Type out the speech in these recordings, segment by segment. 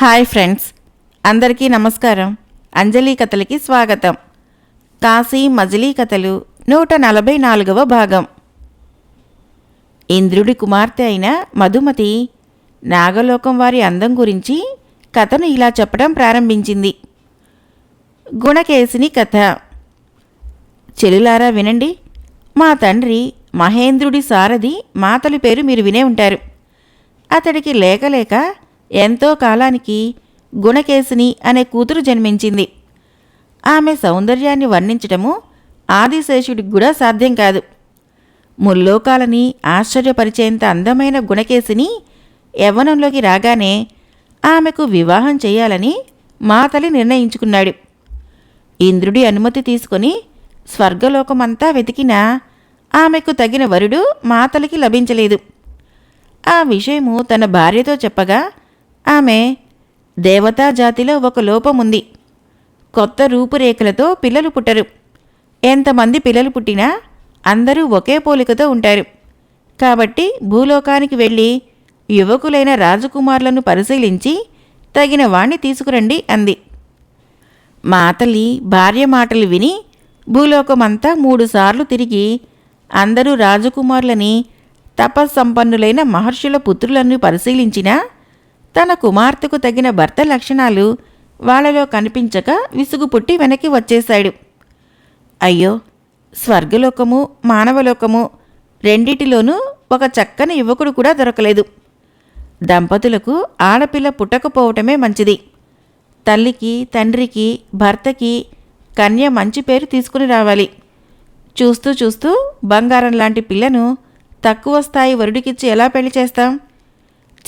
Hi friends అందరికీ నమస్కారం. అంజలి కథలకి స్వాగతం. కాశీ మజిలీ కథలు నూట నలభై నాలుగవ భాగం. ఇంద్రుడి కుమార్తె అయిన మధుమతి నాగలోకం వారి అందం గురించి కథను ఇలా చెప్పడం ప్రారంభించింది. గుణకేశిని కథ. చెలులారా వినండి మా తండ్రి మహేంద్రుడి సారథి మాతలి పేరు మీరు వినే ఉంటారు. అతడికి లేక లేక ఎంతో కాలానికి గుణకేశిని అనే కూతురు జన్మించింది. ఆమె సౌందర్యాన్ని వర్ణించటము ఆదిశేషుడికి కూడా సాధ్యం కాదు. ముల్లోకాలని ఆశ్చర్యపరిచేంత అందమైన గుణకేశిని యవ్వనంలోకి రాగానే ఆమెకు వివాహం చేయాలని మాతలి నిర్ణయించుకున్నాడు. ఇంద్రుడి అనుమతి తీసుకొని స్వర్గలోకమంతా వెతికినా ఆమెకు తగిన వరుడు మాతలికి లభించలేదు. ఆ విషయము తన భార్యతో చెప్పగా ఆమె దేవతా జాతిలో ఒక లోపముంది. కొత్త రూపురేఖలతో పిల్లలు పుట్టరు. ఎంతమంది పిల్లలు పుట్టినా అందరూ ఒకే పోలికతో ఉంటారు. కాబట్టి భూలోకానికి వెళ్ళి యువకులైన రాజకుమారులను పరిశీలించి తగిన వాణ్ణి తీసుకురండి అంది. మాతలి భార్య మాటలు విని భూలోకమంతా మూడుసార్లు తిరిగి అందరూ రాజకుమారులని తపస్సంపన్నులైన మహర్షుల పుత్రులను పరిశీలించినా తన కుమార్తెకు తగిన భర్త లక్షణాలు వాళ్ళలో కనిపించక విసుగు పుట్టి వెనక్కి వచ్చేశాడు. అయ్యో స్వర్గలోకము మానవలోకము రెండిటిలోనూ ఒక చక్కని యువకుడు కూడా దొరకలేదు. దంపతులకు ఆడపిల్ల పుట్టకపోవటమే మంచిది. తల్లికి తండ్రికి భర్తకి కన్య మంచి పేరు తీసుకుని రావాలి. చూస్తూ చూస్తూ బంగారం లాంటి పిల్లను తక్కువ స్థాయి వరుడికిచ్చి ఎలా పెళ్ళి చేస్తాం?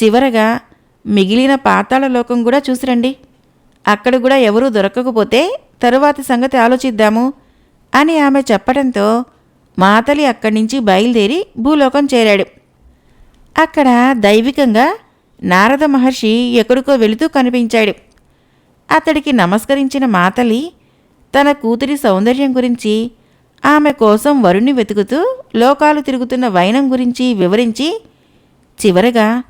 చివరగా మిగిలిన పాతాళ లోకం కూడా చూసిరండి. అక్కడ కూడా ఎవరూ దొరకకపోతే తరువాతి సంగతి ఆలోచిద్దాము అని ఆమె చెప్పడంతో మాతలి అక్కడి నుంచి బయలుదేరి భూలోకం చేరాడు. అక్కడ దైవికంగా నారద మహర్షి ఎక్కడికో వెళుతూ కనిపించాడు. అతడికి నమస్కరించిన మాతలి తన కూతురి సౌందర్యం గురించి ఆమె కోసం వరుణ్ణి వెతుకుతూ లోకాలు తిరుగుతున్న వైనం గురించి వివరించి చివరగా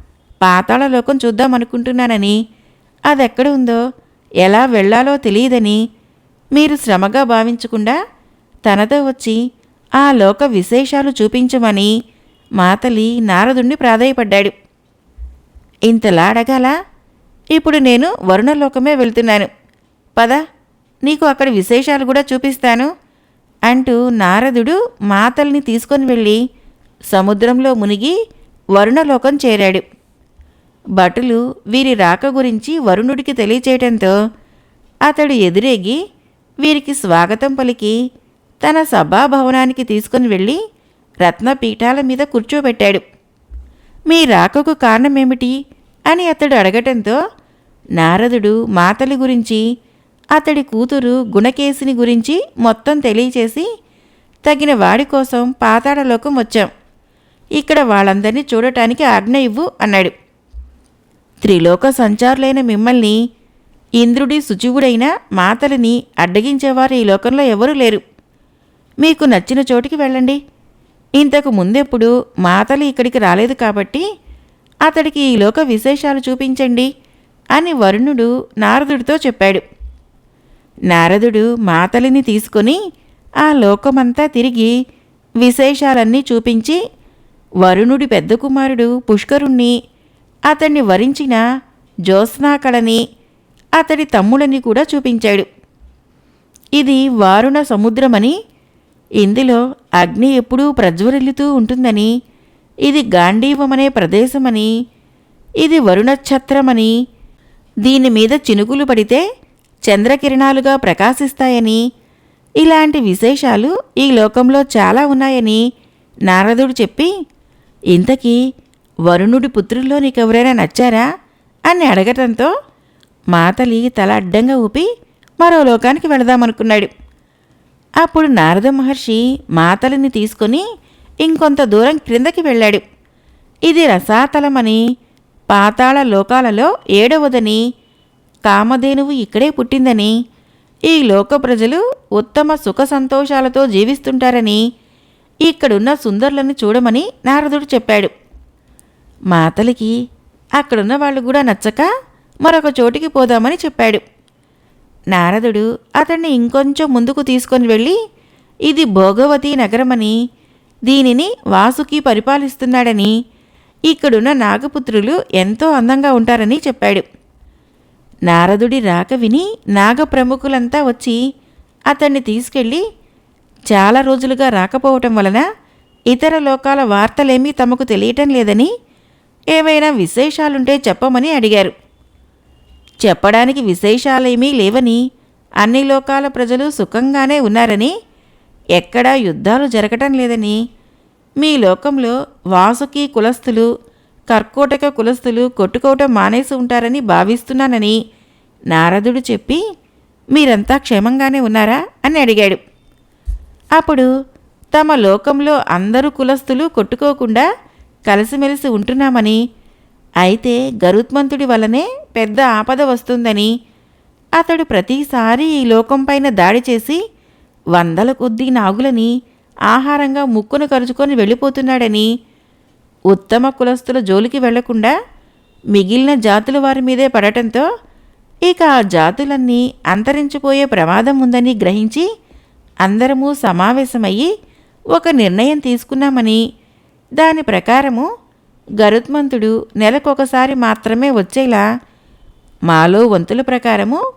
పాతాళలోకం చూద్దామనుకుంటున్నానని. అదెక్కడ ఉందో ఎలా వెళ్ళాలో తెలియదని మీరు శ్రమగా భావించకుండా తనతో వచ్చి ఆ లోక విశేషాలు చూపించమని మాతలి నారదుణ్ణి ప్రాధాయపడ్డాడు. ఇంతలా అడగాల ఇప్పుడు నేను వరుణలోకమే వెళ్తున్నాను. పద నీకు అక్కడ విశేషాలు కూడా చూపిస్తాను అంటూ నారదుడు మాతల్ని తీసుకొని వెళ్ళి సముద్రంలో మునిగి వరుణలోకం చేరాడు. భటులు వీరి రాక గురించి వరుణుడికి తెలియచేయటంతో అతడు ఎదురేగి వీరికి స్వాగతం పలికి తన సభాభవనానికి తీసుకుని వెళ్ళి రత్నపీఠాల మీద కూర్చోబెట్టాడు. మీ రాకకు కారణమేమిటి? అని అతడు అడగటంతో నారదుడు మాతలి గురించి అతడి కూతురు గుణకేసిని గురించి మొత్తం తెలియచేసి తగిన వాడి కోసం పాతాళలోకం వచ్చాం. ఇక్కడ వాళ్ళందరినీ చూడటానికి ఆజ్ఞ ఇవ్వు అన్నాడు. త్రిలోక సంచారులైన మిమ్మల్ని ఇంద్రుడి శుచివుడైన మాతలిని అడ్డగించేవారు ఈ లోకంలో ఎవరూ లేరు. మీకు నచ్చిన చోటికి వెళ్ళండి. ఇంతకు ముందెప్పుడు మాతలు ఇక్కడికి రాలేదు కాబట్టి అతడికి ఈ లోక విశేషాలు చూపించండి అని వరుణుడు నారదుడితో చెప్పాడు. నారదుడు మాతలిని తీసుకొని ఆ లోకమంతా తిరిగి విశేషాలన్నీ చూపించి వరుణుడి పెద్ద కుమారుడు పుష్కరుణ్ణి అతన్ని వరించిన జ్యోత్స్నాకళని అతడి తమ్ముడని కూడా చూపించాడు. ఇది వారుణ సముద్రమని ఇందులో అగ్ని ఎప్పుడూ ప్రజ్వరిల్లుతూ ఉంటుందని ఇది గాంధీవమనే ప్రదేశమని ఇది వరుణఛత్రమని దీని మీద చినుకులు పడితే చంద్రకిరణాలుగా ప్రకాశిస్తాయని ఇలాంటి విశేషాలు ఈ లోకంలో చాలా ఉన్నాయని నారదుడు చెప్పి ఇంతకీ వరుణుడి పుత్రుల్లో నీకెవరైనా నచ్చారా? అని అడగటంతో మాతలి తల అడ్డంగా ఊపి మరో లోకానికి వెళదామనుకున్నాడు. అప్పుడు నారద మహర్షి మాతలిని తీసుకొని ఇంకొంత దూరం క్రిందకి వెళ్ళాడు. ఇది రసాతలమని పాతాళ లోకాలలో ఏడవదని కామధేనువు ఇక్కడే పుట్టిందని ఈ లోక ప్రజలు ఉత్తమ సుఖ సంతోషాలతో జీవిస్తుంటారని ఇక్కడున్న సుందరులను చూడమని నారదుడు చెప్పాడు. మాతలికి అక్కడున్న వాళ్ళు కూడా నచ్చక మరొక చోటికి పోదామని చెప్పాడు. నారదుడు అతన్ని ఇంకొంచెం ముందుకు తీసుకొని వెళ్ళి ఇది భోగవతి నగరమని దీనిని వాసుకి పరిపాలిస్తున్నాడని ఇక్కడున్న నాగపుత్రులు ఎంతో అందంగా ఉంటారని చెప్పాడు. నారదుడి రాక విని నాగప్రముఖులంతా వచ్చి అతన్ని తీసుకెళ్ళి చాలా రోజులుగా రాకపోవటం వలన ఇతర లోకాల వార్తలేమీ తమకు తెలియటం లేదని ఏవైనా విశేషాలుంటే చెప్పమని అడిగారు. చెప్పడానికి విశేషాలేమీ లేవని అన్ని లోకాల ప్రజలు సుఖంగానే ఉన్నారని ఎక్కడా యుద్ధాలు జరగటం లేదని మీ లోకంలో వాసుకి కులస్తులు కర్కోటక కులస్తులు కొట్టుకోవటం మానేసి ఉంటారని భావిస్తున్నానని నారదుడు చెప్పి మీరంతా క్షేమంగానే ఉన్నారా అని అడిగాడు. అప్పుడు తమ లోకంలో అందరూ కులస్తులు కొట్టుకోకుండా కలిసిమెలిసి ఉంటున్నామని. అయితే గరుత్మంతుడి వలనే పెద్ద ఆపద వస్తుందని. అతడు ప్రతిసారి ఈ లోకంపైన దాడి చేసి వందల కొద్దీ నాగులని ఆహారంగా ముక్కును కరుచుకొని వెళ్ళిపోతున్నాడని. ఉత్తమ కులస్తుల జోలికి వెళ్ళకుండా మిగిలిన జాతుల వారి మీదే పడటంతో ఇక ఆ జాతులన్నీ అంతరించిపోయే ప్రమాదం ఉందని గ్రహించి అందరము సమావేశమయ్యి ఒక నిర్ణయం తీసుకున్నామని. దాని ప్రకారము గరుత్మంతుడు నెలకొకసారి మాత్రమే వచ్చేలా మాలో వంతుల ప్రకారము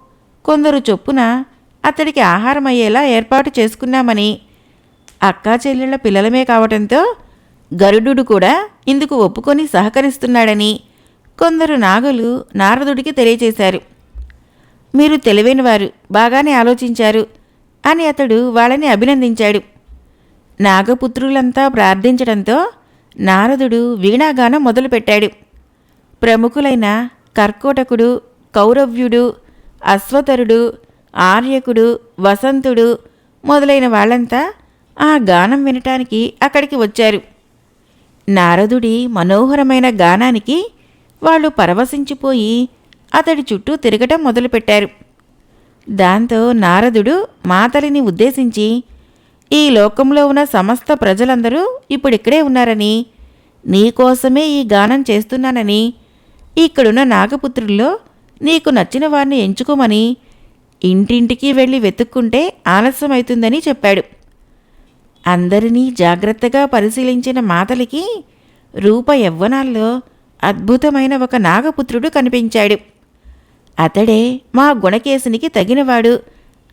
కొందరు చొప్పున అతడికి ఆహారం అయ్యేలా ఏర్పాటు చేసుకున్నామని అక్కా చెల్లెళ్ళ పిల్లలమే కావటంతో గరుడు కూడా ఇందుకు ఒప్పుకొని సహకరిస్తున్నాడని కొందరు నాగులు నారదుడికి తెలియచేశారు మీరు తెలివైనవారు బాగానే ఆలోచించారు అని అతడు వాళ్ళని అభినందించాడు. నాగపుత్రులంతా ప్రార్థించడంతో నారదుడు వీణాగానం మొదలుపెట్టాడు. ప్రముఖులైన కర్కోటకుడు కౌరవ్యుడు అశ్వతరుడు ఆర్యకుడు వసంతుడు మొదలైన వాళ్ళంతా ఆ గానం వినటానికి అక్కడికి వచ్చారు. నారదుడి మనోహరమైన గానానికి వాళ్ళు పరవశించిపోయి అతడి చుట్టూ తిరగటం మొదలుపెట్టారు. దాంతో నారదుడు మాతలిని ఉద్దేశించి ఈ లోకంలో ఉన్న సమస్త ప్రజలందరూ ఇప్పుడిక్కడే ఉన్నారని నీకోసమే ఈ గానం చేస్తున్నానని ఇక్కడున్న నాగపుత్రుల్లో నీకు నచ్చిన వారిని ఎంచుకోమని ఇంటింటికి వెళ్ళి వెతుక్కుంటే ఆలస్యమవుతుందని చెప్పాడు. అందరినీ జాగ్రత్తగా పరిశీలించిన మాతలికి రూప యవ్వనాల్లో అద్భుతమైన ఒక నాగపుత్రుడు కనిపించాడు. అతడే మా గుణకేశునికి తగినవాడు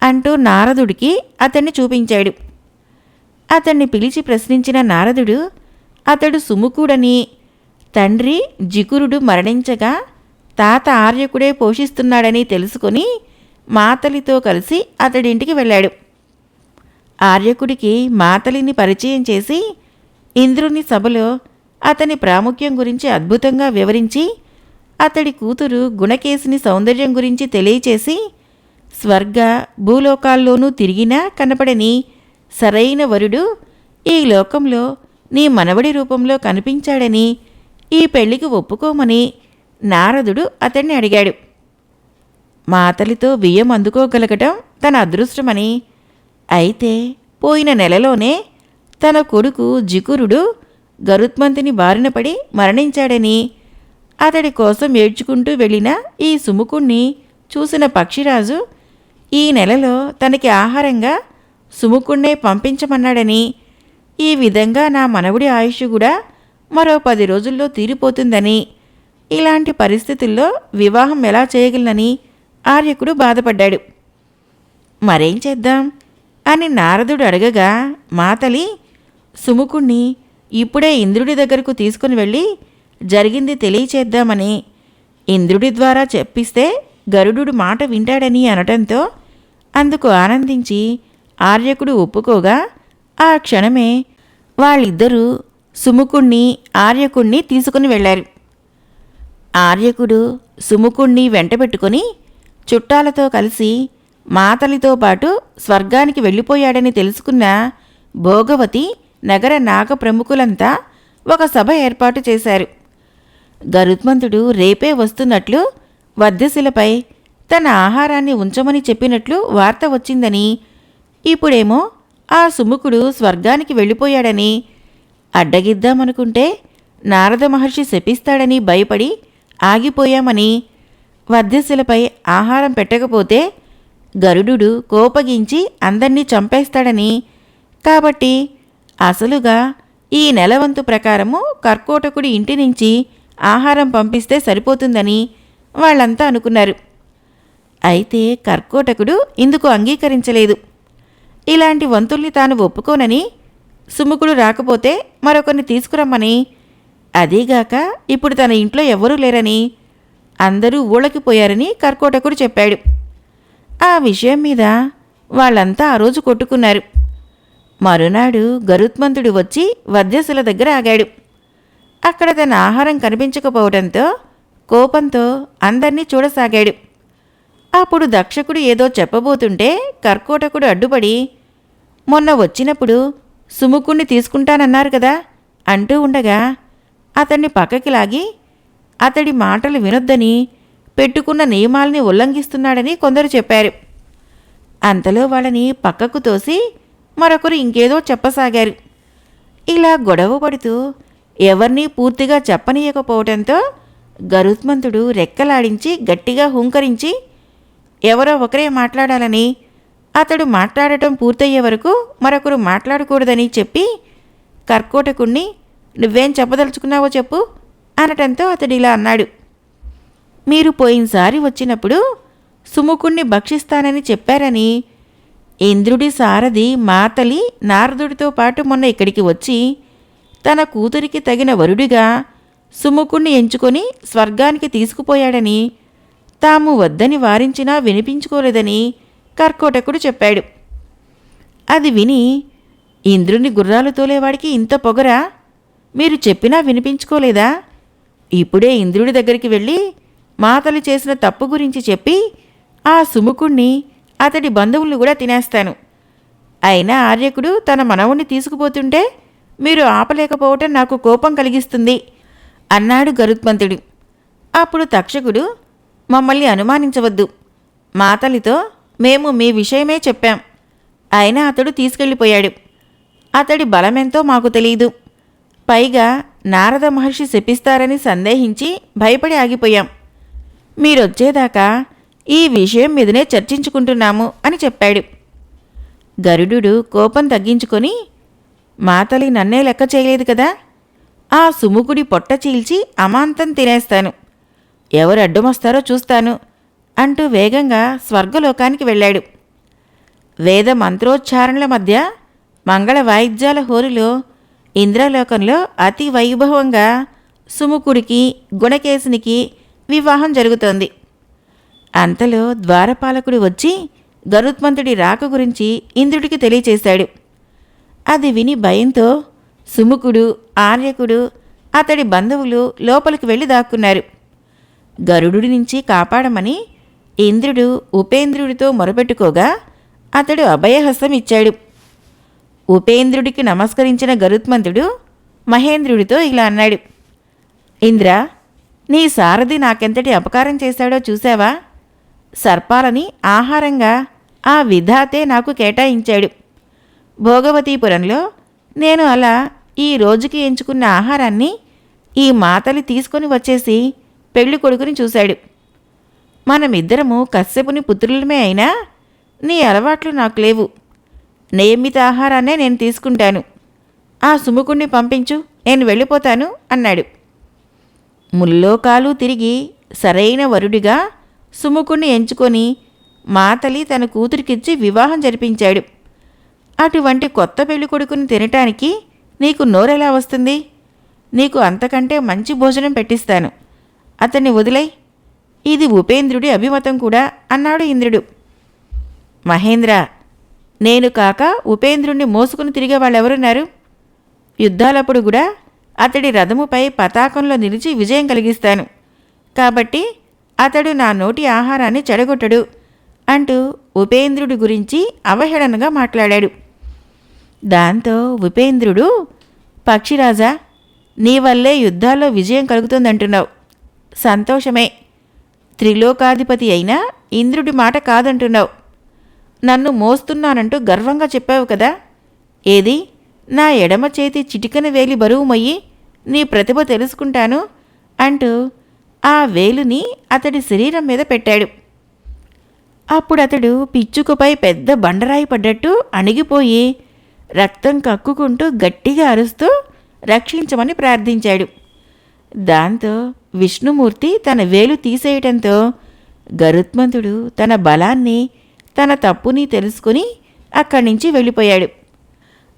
అంటూ నారదుడికి అతన్ని చూపించాడు. అతన్ని పిలిచి ప్రశ్నించిన నారదుడు అతడు సుముఖుడని తండ్రి జికురుడు మరణించగా తాత ఆర్యకుడే పోషిస్తున్నాడని తెలుసుకొని మాతలితో కలిసి అతడింటికి వెళ్ళాడు. ఆర్యకుడికి మాతలిని పరిచయం చేసి ఇంద్రుని సభలో అతని ప్రాముఖ్యం గురించి అద్భుతంగా వివరించి అతడి కూతురు గుణకేశిని సౌందర్యం గురించి తెలియచేసి స్వర్గ భూలోకాల్లోనూ తిరిగినా కనపడని సరైన వరుడు ఈ లోకంలో నీ మనవడి రూపంలో కనిపించాడని ఈ పెళ్ళికి ఒప్పుకోమని నారదుడు అతన్ని అడిగాడు. మాతలితో బియ్యం అందుకోగలగటం తన అదృష్టమని. అయితే పోయిన నెలలోనే తన కొడుకు జికురుడు గరుత్మంతుని బారిన పడి మరణించాడని అతడి కోసం ఏడ్చుకుంటూ వెళ్ళిన ఈ సుముకుణ్ణి చూసిన పక్షిరాజు ఈ నెలలో తనకి ఆహారంగా సుముకుణ్ణే పంపించమన్నాడని. ఈ విధంగా నా మనవుడి ఆయుష్ కూడా మరో పది రోజుల్లో తీరిపోతుందని. ఇలాంటి పరిస్థితుల్లో వివాహం ఎలా చేయగలనని ఆర్యకుడు బాధపడ్డాడు. మరేం చేద్దాం? అని నారదుడు అడగగా మాతలి సుముకుణ్ణి ఇప్పుడే ఇంద్రుడి దగ్గరకు తీసుకుని వెళ్ళి జరిగింది తెలియచేద్దామని. ఇంద్రుడి ద్వారా చెప్పిస్తే గరుడు మాట వింటాడని అనటంతో అందుకు ఆనందించి ఆర్యకుడు ఒప్పుకోగా ఆ క్షణమే వాళ్ళిద్దరూ సుముకుణ్ణి ఆర్యకుణ్ణి తీసుకుని వెళ్ళారు. ఆర్యకుడు సుముకుణ్ణి వెంటబెట్టుకొని చుట్టాలతో కలిసి మాతలితో పాటు స్వర్గానికి వెళ్ళిపోయాడని తెలుసుకున్న భోగవతి నగర నాగ ప్రముఖులంతా ఒక సభ ఏర్పాటు చేశారు. గరుత్మంతుడు రేపే వస్తున్నట్లు వద్దశిలపై తన ఆహారాన్ని ఉంచమని చెప్పినట్లు వార్త వచ్చిందని ఇప్పుడేమో ఆ సుముఖుడు స్వర్గానికి వెళ్ళిపోయాడని. అడ్డగిద్దామనుకుంటే నారద మహర్షి శపిస్తాడని భయపడి ఆగిపోయామని. వద్యశిలపై ఆహారం పెట్టకపోతే గరుడు కోపగించి అందర్నీ చంపేస్తాడని. కాబట్టి అసలుగా ఈ నెలవంతు ప్రకారము కర్కోటకుడి ఇంటి నుంచి ఆహారం పంపిస్తే సరిపోతుందని వాళ్ళంతా అనుకున్నారు. అయితే కర్కోటకుడు ఇందుకు అంగీకరించలేదు. ఇలాంటి వంతుల్ని తాను ఒప్పుకోనని సుముకుడు రాకపోతే మరొకరిని తీసుకురమ్మని. అదీగాక ఇప్పుడు తన ఇంట్లో ఎవరూ లేరని అందరూ ఊళ్ళకిపోయారని కర్కోటకుడు చెప్పాడు. ఆ విషయం మీద వాళ్ళంతా ఆ రోజు కొట్టుకున్నారు. మరునాడు గరుత్మంతుడు వచ్చి వద్యసుల దగ్గర ఆగాడు. అక్కడ తన ఆహారం కనిపించకపోవడంతో కోపంతో అందర్నీ చూడసాగాడు. అప్పుడు దక్షకుడు ఏదో చెప్పబోతుంటే కర్కోటకుడు అడ్డుపడి మొన్న వచ్చినప్పుడు సుముకుణ్ణి తీసుకుంటానన్నారు కదా అంటూ ఉండగా అతన్ని పక్కకి లాగి అతడి మాటలు వినొద్దని పెట్టుకున్న నియమాల్ని ఉల్లంఘిస్తున్నాడని కొందరు చెప్పారు. అంతలో వాళ్ళని పక్కకు తోసి మరొకరు ఇంకేదో చెప్పసాగారు. ఇలా గొడవ పడుతూ ఎవరినీ పూర్తిగా చెప్పనీయకపోవడంతో గరుత్మంతుడు రెక్కలాడించి గట్టిగా హుంకరించి ఎవరో ఒకరే మాట్లాడాలని అతడు మాట్లాడటం పూర్తయ్యే వరకు మరొకరు మాట్లాడకూడదని చెప్పి కర్కోటకుణ్ణి నువ్వేం చెప్పదలుచుకున్నావో చెప్పు అనటంతో అతడు ఇలా అన్నాడు. మీరు పోయినసారి వచ్చినప్పుడు సుముకుణ్ణి భక్షిస్తానని చెప్పారని ఇంద్రుడి సారథి మాతలి నారదుడితో పాటు మొన్న ఇక్కడికి వచ్చి తన కూతురికి తగిన వరుడిగా సుముకుణ్ణి ఎంచుకొని స్వర్గానికి తీసుకుపోయాడని తాము వద్దని వారించినా వినిపించుకోలేదని కర్కోటకుడు చెప్పాడు. అది విని ఇంద్రుని గుర్రాలు తోలేవాడికి ఇంత పొగరా? మీరు చెప్పినా వినిపించుకోలేదా? ఇప్పుడే ఇంద్రుడి దగ్గరికి వెళ్ళి మాతలు చేసిన తప్పు గురించి చెప్పి ఆ సుముకుణ్ణి అతడి బంధువులు కూడా తినేస్తాను. అయినా ఆర్యకుడు తన మనవుణ్ణి తీసుకుపోతుంటే మీరు ఆపలేకపోవటం నాకు కోపం కలిగిస్తుంది అన్నాడు గరుత్మంతుడు. అప్పుడు తక్షకుడు మమ్మల్ని అనుమానించవద్దు. మాతలితో మేము మీ విషయమే చెప్పాం. అయినా అతడు తీసుకెళ్ళిపోయాడు. అతడి బలమెంతో మాకు తెలియదు పైగా నారద మహర్షి శపిస్తారని సందేహించి భయపడి ఆగిపోయాం. మీరొచ్చేదాకా ఈ విషయం మీదనే చర్చించుకుంటున్నాము అని చెప్పాడు. గరుడు కోపం తగ్గించుకొని మాతలి నన్నే లెక్క చేయలేదు కదా? ఆ సుముకుడి పొట్ట చీల్చి అమాంతం తినేస్తాను. ఎవరు అడ్డుమొస్తారో చూస్తాను అంటూ వేగంగా స్వర్గలోకానికి వెళ్ళాడు. వేద మంత్రోచ్చారణల మధ్య మంగళ వాయిద్యాల హోరులో ఇంద్రలోకంలో అతి వైభవంగా సుముకుడికి గుణకేశునికి వివాహం జరుగుతోంది. అంతలో ద్వారపాలకుడు వచ్చి గరుత్మంతుడి రాక గురించి ఇంద్రుడికి తెలియచేశాడు. అది విని భయంతో సుముకుడు ఆర్యకుడు అతడి బంధువులు లోపలికి వెళ్ళి దాక్కున్నారు. గరుడు నుంచి కాపాడమని ఇంద్రుడు ఉపేంద్రుడితో మొరపెట్టుకోగా అతడు అభయహస్తం ఇచ్చాడు ఉపేంద్రుడికి నమస్కరించిన గరుత్మంతుడు మహేంద్రుడితో ఇలా అన్నాడు. ఇంద్ర నీ సారథి నాకెంతటి అపకారం చేశాడో చూసావా సర్పాలని ఆహారంగా ఆ విధాతే నాకు కేటాయించాడు. భోగవతీపురంలో నేను అలా ఈ రోజుకి ఎంచుకున్న ఆహారాన్ని ఈ మాతలి తీసుకొని వచ్చేసి పెళ్ళి కొడుకుని చూశాడు. మనమిద్దరము కశ్యపుని పుత్రులమే అయినా నీ అలవాట్లు నాకు లేవు. నియమిత ఆహారాన్నే నేను తీసుకుంటాను. ఆ సుముకుణ్ణి పంపించు నేను వెళ్ళిపోతాను అన్నాడు. ముల్లోకాలు తిరిగి సరైన వరుడిగా సుముకుణ్ణి ఎంచుకొని మాతలి తన కూతురికిచ్చి వివాహం జరిపించాడు. అటువంటి కొత్త పెళ్ళి కొడుకుని తినటానికి నీకు నోరెలా వస్తుంది? నీకు అంతకంటే మంచి భోజనం పెట్టిస్తాను. అతన్ని వదిలై. ఇది ఉపేంద్రుడి అభిమతం కూడా అన్నాడు ఇంద్రుడు. మహేంద్ర నేను కాక ఉపేంద్రుణ్ణి మోసుకుని తిరిగే వాళ్ళెవరున్నారు? యుద్ధాలప్పుడు కూడా అతడి రథముపై పతాకంలో నిలిచి విజయం కలిగిస్తాను. కాబట్టి అతడు నా నోటి ఆహారాన్ని చెడగొట్టడు అంటూ ఉపేంద్రుడి గురించి అవహేళనగా మాట్లాడాడు. దాంతో ఉపేంద్రుడు పక్షిరాజా నీ వల్లే యుద్ధాల్లో విజయం కలుగుతుందంటున్నావు. సంతోషమే. త్రిలోకాధిపతి అయినా ఇంద్రుడి మాట కాదంటున్నావు. నన్ను మోస్తున్నానంటూ గర్వంగా చెప్పావు కదా. ఏది? నా ఎడమ చేతి చిటికన వేలి బరువు మొయ్యి నీ ప్రతిభ తెలుసుకుంటాను అంటూ ఆ వేలుని అతడి శరీరం మీద పెట్టాడు. అప్పుడు అతడు పిచ్చుకపై పెద్ద బండరాయి పడ్డట్టు అణిగిపోయి రక్తం కక్కుకుంటూ గట్టిగా అరుస్తూ రక్షించమని ప్రార్థించాడు. దాంతో విష్ణుమూర్తి తన వేలు తీసేయటంతో గరుత్మంతుడు తన బలాన్ని తన తప్పుని తెలుసుకుని అక్కడి నుంచి వెళ్ళిపోయాడు.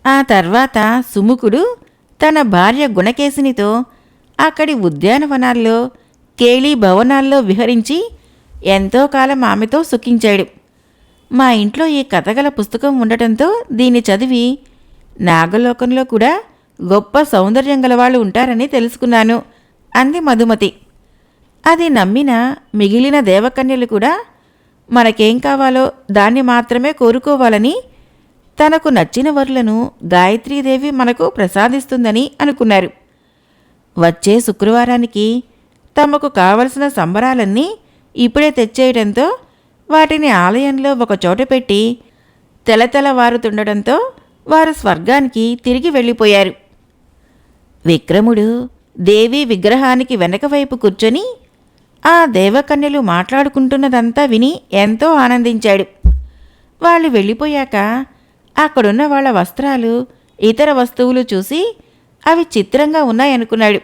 ఆ తర్వాత సుముఖుడు తన భార్య గుణకేశినితో అక్కడి ఉద్యానవనాల్లో కేళీ భవనాల్లో విహరించి ఎంతో కాలం ఆమెతో సుఖించాడు. మా ఇంట్లో ఈ కథగల పుస్తకం ఉండటంతో దీన్ని చదివి నాగలోకంలో కూడా గొప్ప సౌందర్యం గలవాళ్ళు ఉంటారని తెలుసుకున్నాను. అంది మధుమతి. అది నమ్మిన మిగిలిన దేవకన్యలు కూడా మనకేం కావాలో దాన్ని మాత్రమే కోరుకోవాలని తనకు నచ్చిన వరులను గాయత్రీదేవి మనకు ప్రసాదిస్తుందని అనుకున్నారు. వచ్చే శుక్రవారానికి తమకు కావలసిన సంబరాలన్నీ ఇప్పుడే తెచ్చేయడంతో వాటిని ఆలయంలో ఒక చోట పెట్టి తెలతెలవారుతుండడంతో వారు స్వర్గానికి తిరిగి వెళ్ళిపోయారు. విక్రముడు దేవి విగ్రహానికి వెనక వైపు కూర్చొని ఆ దేవకన్యలు మాట్లాడుకుంటున్నదంతా విని ఎంతో ఆనందించాడు. వాళ్ళు వెళ్ళిపోయాక అక్కడున్న వాళ్ళ వస్త్రాలు ఇతర వస్తువులు చూసి అవి చిత్రంగా ఉన్నాయనుకున్నాడు.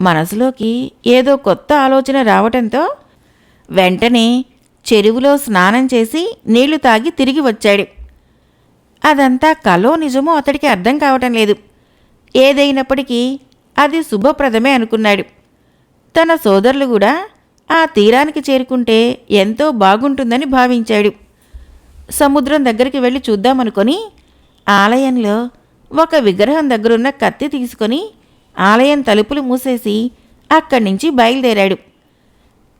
మనసులోకి ఏదో కొత్త ఆలోచన రావటంతో వెంటనే చెరువులో స్నానం చేసి నీళ్ళు తాగి తిరిగి వచ్చాడు. అదంతా కలో నిజమో అతడికి అర్థం కావటం లేదు. ఏదైనప్పటికీ అది శుభప్రదమే అనుకున్నాడు. తన సోదరులు కూడా ఆ తీరానికి చేరుకుంటే ఎంతో బాగుంటుందని భావించాడు. సముద్రం దగ్గరికి వెళ్ళి చూద్దామనుకొని ఆలయంలో ఒక విగ్రహం దగ్గరున్న కత్తి తీసుకొని ఆలయం తలుపులు మూసేసి అక్కడి నుంచి బయలుదేరాడు.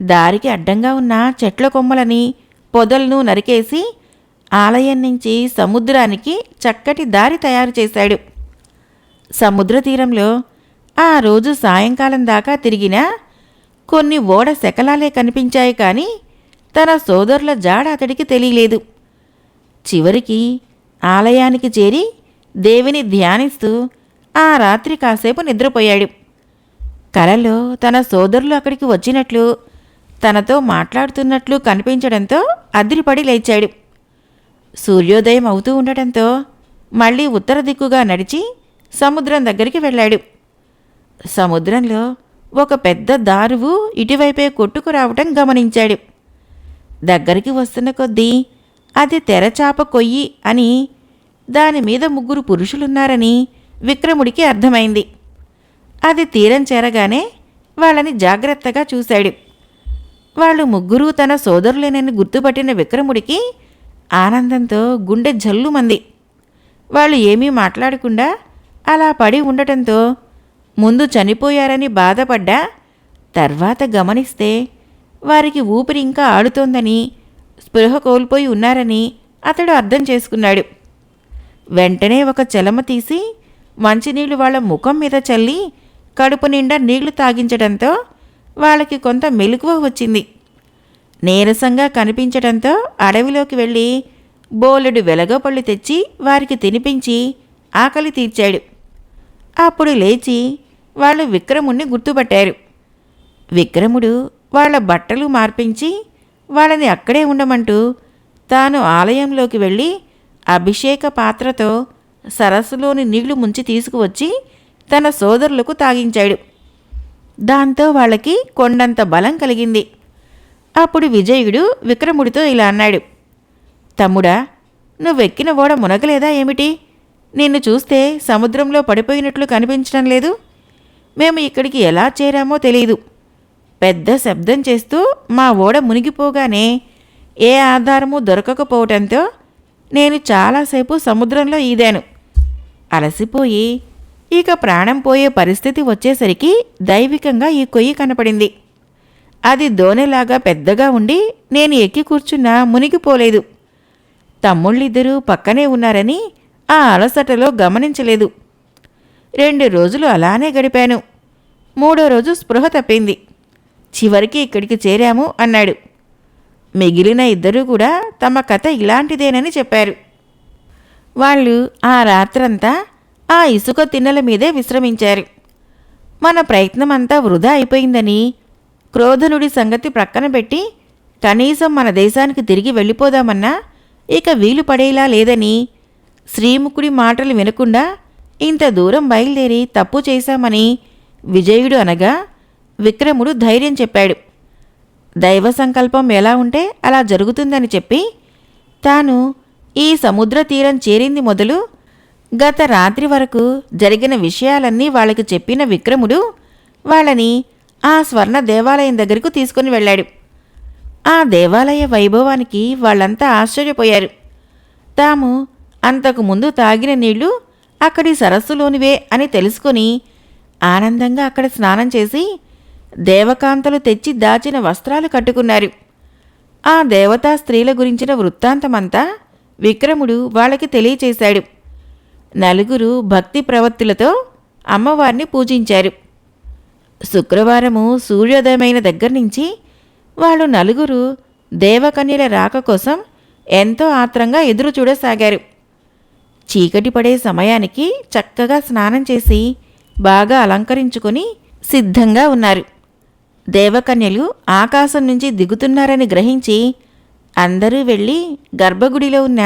దారికి అడ్డంగా ఉన్న చెట్ల కొమ్మలని పొదలను నరికేసి ఆలయం నుంచి సముద్రానికి చక్కటి దారి తయారు చేశాడు. సముద్ర తీరంలో ఆ రోజు సాయంకాలం దాకా తిరిగినా కొన్ని ఓడ శకలాలే కనిపించాయి కానీ తన సోదరుల జాడ అతడికి తెలియలేదు. చివరికి ఆలయానికి చేరి దేవిని ధ్యానిస్తూ ఆ రాత్రి కాసేపు నిద్రపోయాడు. కలలో తన సోదరులు అక్కడికి వచ్చినట్లు తనతో మాట్లాడుతున్నట్లు కనిపించడంతో అదిరిపడి లేచాడు. సూర్యోదయం అవుతూ ఉండటంతో మళ్ళీ ఉత్తర దిక్కుగా నడిచి సముద్రం దగ్గరికి వెళ్ళాడు. సముద్రంలో ఒక పెద్ద దారువు ఇటువైపే కొట్టుకు రావటం గమనించాడు. దగ్గరికి వస్తున్న కొద్దీ అది తెరచాప కొయ్యి అని దాని మీద ముగ్గురు పురుషులున్నారని విక్రముడికి అర్థమైంది. అది తీరం చేరగానే వాళ్ళని జాగ్రత్తగా చూశాడు. వాళ్ళు ముగ్గురు తన సోదరులేనని గుర్తుపట్టిన విక్రముడికి ఆనందంతో గుండె జల్లుమంది. వాళ్ళు ఏమీ మాట్లాడకుండా అలా పడి ఉండటంతో ముందు చనిపోయారని బాధపడ్డా తర్వాత గమనిస్తే వారికి ఊపిరి ఇంకా ఆడుతోందని స్పృహ కోల్పోయి ఉన్నారని అతడు అర్థం చేసుకున్నాడు. వెంటనే ఒక చెలమ తీసి మంచినీళ్ళు వాళ్ళ ముఖం మీద చల్లి కడుపు నిండా నీళ్ళు తాగించడంతో వాళ్ళకి కొంత మెలకువ వచ్చింది. నీరసంగా కనిపించడంతో అడవిలోకి వెళ్ళి బోలెడు వెలగపళ్ళు తెచ్చి వారికి తినిపించి ఆకలి తీర్చాడు. అప్పుడు లేచి వాళ్ళు విక్రముణ్ణి గుర్తుపట్టారు. విక్రముడు వాళ్ళ బట్టలు మార్పించి వాళ్ళని అక్కడే ఉండమంటూ తాను ఆలయంలోకి వెళ్ళి అభిషేక పాత్రతో సరస్సులోని నీళ్ళు ముంచి తీసుకువచ్చి తన సోదరులకు తాగించాడు. దాంతో వాళ్ళకి కొండంత బలం కలిగింది. అప్పుడు విజయుడు విక్రముడితో ఇలా అన్నాడు. తమ్ముడా నువ్వెక్కిన ఓడ మునగలేదా ఏమిటి? నిన్ను చూస్తే సముద్రంలో పడిపోయినట్లు కనిపించడం లేదు. మేము ఇక్కడికి ఎలా చేరామో తెలియదు పెద్ద శబ్దం చేస్తూ మా ఓడ మునిగిపోగానే ఏ ఆధారము దొరకకపోవటంతో నేను చాలాసేపు సముద్రంలో ఈదాను. అలసిపోయి ఇక ప్రాణం పోయే పరిస్థితి వచ్చేసరికి దైవికంగా ఈ కొయ్యి కనపడింది. అది దోనెలాగా పెద్దగా ఉండి నేను ఎక్కి కూర్చున్నా మునిగిపోలేదు. తమ్ముళ్ళిద్దరూ పక్కనే ఉన్నారని ఆ అలసటలో గమనించలేదు. రెండు రోజులు అలానే గడిపాను. మూడో రోజు స్పృహ తప్పింది. చివరికి ఇక్కడికి చేరాము అన్నాడు. మిగిలిన ఇద్దరూ కూడా తమ కథ ఇలాంటిదేనని చెప్పారు. వాళ్ళు ఆ రాత్రంతా ఆ ఇసుక తిన్నెల మీదే విశ్రమించారు. మన ప్రయత్నమంతా వృధా అయిపోయిందని క్రోధనుడి సంగతి ప్రక్కన పెట్టి కనీసం మన దేశానికి తిరిగి వెళ్ళిపోదామన్నా ఇక వీలు పడేలా లేదని శ్రీముఖుడి మాటలు వినకుండా ఇంత దూరం బయలుదేరి తప్పు చేశామని విజయుడు అనగా విక్రముడు ధైర్యం చెప్పాడు. దైవ సంకల్పం ఎలా ఉంటే అలా జరుగుతుందని చెప్పి తాను ఈ సముద్ర తీరం చేరింది మొదలు గత రాత్రి వరకు జరిగిన విషయాలన్నీ వాళ్ళకి చెప్పిన విక్రముడు వాళ్ళని ఆ స్వర్ణ దేవాలయం దగ్గరకు తీసుకుని వెళ్ళాడు. ఆ దేవాలయ వైభవానికి వాళ్ళంతా ఆశ్చర్యపోయారు. తాము అంతకు ముందు తాగిన నీళ్ళు అక్కడి సరస్సులోనివే అని తెలుసుకొని ఆనందంగా అక్కడ స్నానం చేసి దేవకాంతలు తెచ్చి దాచిన వస్త్రాలు కట్టుకున్నారు. ఆ దేవతా స్త్రీల గురించిన వృత్తాంతమంతా విక్రముడు వాళ్ళకి తెలియచేశాడు. నలుగురు భక్తి ప్రవత్తులతో అమ్మవారిని పూజించారు. శుక్రవారము సూర్యోదయమైన దగ్గర నుంచి వాళ్ళు నలుగురు దేవకన్యల రాక కోసం ఎంతో ఆత్రంగా ఎదురు చూడసాగారు చీకటి పడే సమయానికి చక్కగా స్నానం చేసి బాగా అలంకరించుకొని సిద్ధంగా ఉన్నారు. దేవకన్యలు ఆకాశం నుంచి దిగుతున్నారని గ్రహించి అందరూ వెళ్ళి గర్భగుడిలో ఉన్న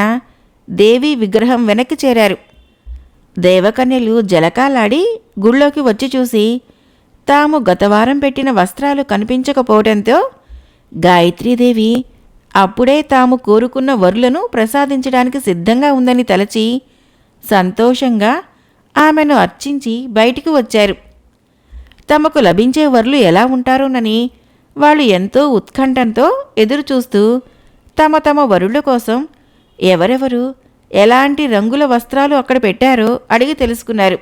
దేవి విగ్రహం వెనక్కి చేరారు. దేవకన్యలు జలకాలాడి గుళ్ళోకి వచ్చి చూసి తాము గతవారం పెట్టిన వస్త్రాలు కనిపించకపోవడంతో గాయత్రీదేవి అప్పుడే తాము కోరుకున్న వరులను ప్రసాదించడానికి సిద్ధంగా ఉందని తలచి సంతోషంగా ఆమెను అర్చించి బయటికి వచ్చారు. తమకు లభించే వరులు ఎలా ఉంటారోనని వాళ్ళు ఎంతో ఉత్కంఠంతో ఎదురుచూస్తూ తమ తమ వరుల కోసం ఎవరెవరు ఎలాంటి రంగుల వస్త్రాలు అక్కడ పెట్టారో అడిగి తెలుసుకున్నారు.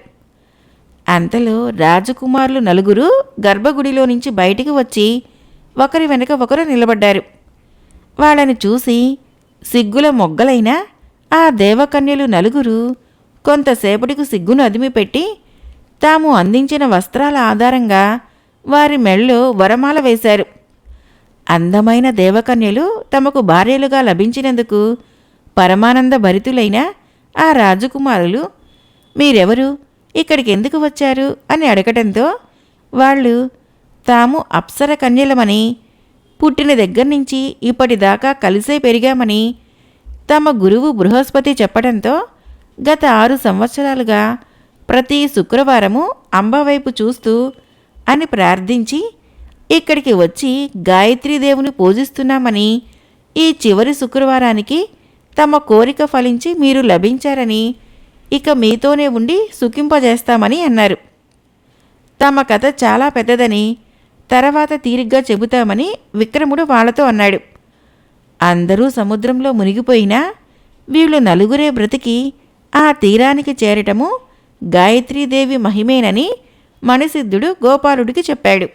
అంతలో రాజకుమారులు నలుగురు గర్భగుడిలో నుంచి బయటికి వచ్చి ఒకరి వెనక ఒకరు నిలబడ్డారు. వాళ్ళని చూసి సిగ్గుల మొగ్గలైన ఆ దేవకన్యలు నలుగురు కొంతసేపటికి సిగ్గును అదిమిపెట్టి తాము అందించిన వస్త్రాల ఆధారంగా వారి మెళ్ళు వరమాల వేశారు. అందమైన దేవకన్యలు తమకు భార్యలుగా లభించినందుకు పరమానంద భరితులైన ఆ రాజకుమారులు మీరెవరు? ఇక్కడికి ఎందుకు వచ్చారు? అని అడగటంతో వాళ్ళు తాము అప్సర కన్యలమని పుట్టిన దగ్గర నుంచి ఇప్పటిదాకా కలిసే పెరిగామని తమ గురువు బృహస్పతి చెప్పడంతో గత ఆరు సంవత్సరాలుగా ప్రతి శుక్రవారము అంబవైపు చూస్తూ అని ప్రార్థించి ఇక్కడికి వచ్చి గాయత్రీదేవుని పూజిస్తున్నామని ఈ చివరి శుక్రవారానికి తమ కోరిక ఫలించి మీరు లభించారని ఇక మీతోనే ఉండి సుఖింపజేస్తామని అన్నారు. తమ కథ చాలా పెద్దదని తర్వాత తీరిగ్గా చెబుతామని విక్రముడు వాళ్ళతో అన్నాడు. అందరూ సముద్రంలో మునిగిపోయినా వీళ్ళు నలుగురే బ్రతికి ఆ తీరానికి చేరటము గాయత్రీదేవి మహిమేనని మణిసిద్ధుడు గోపాలుడికి చెప్పాడు.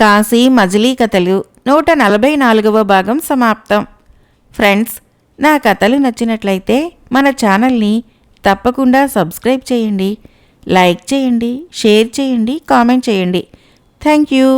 కాశీ మజిలీ కథలు నూట నలభై నాలుగవ భాగం సమాప్తం. ఫ్రెండ్స్ నా కథలు నచ్చినట్లయితే మన ఛానల్ని తప్పకుండా సబ్స్క్రైబ్ చేయండి లైక్ చేయండి షేర్ చేయండి కామెంట్ చేయండి. Thank you.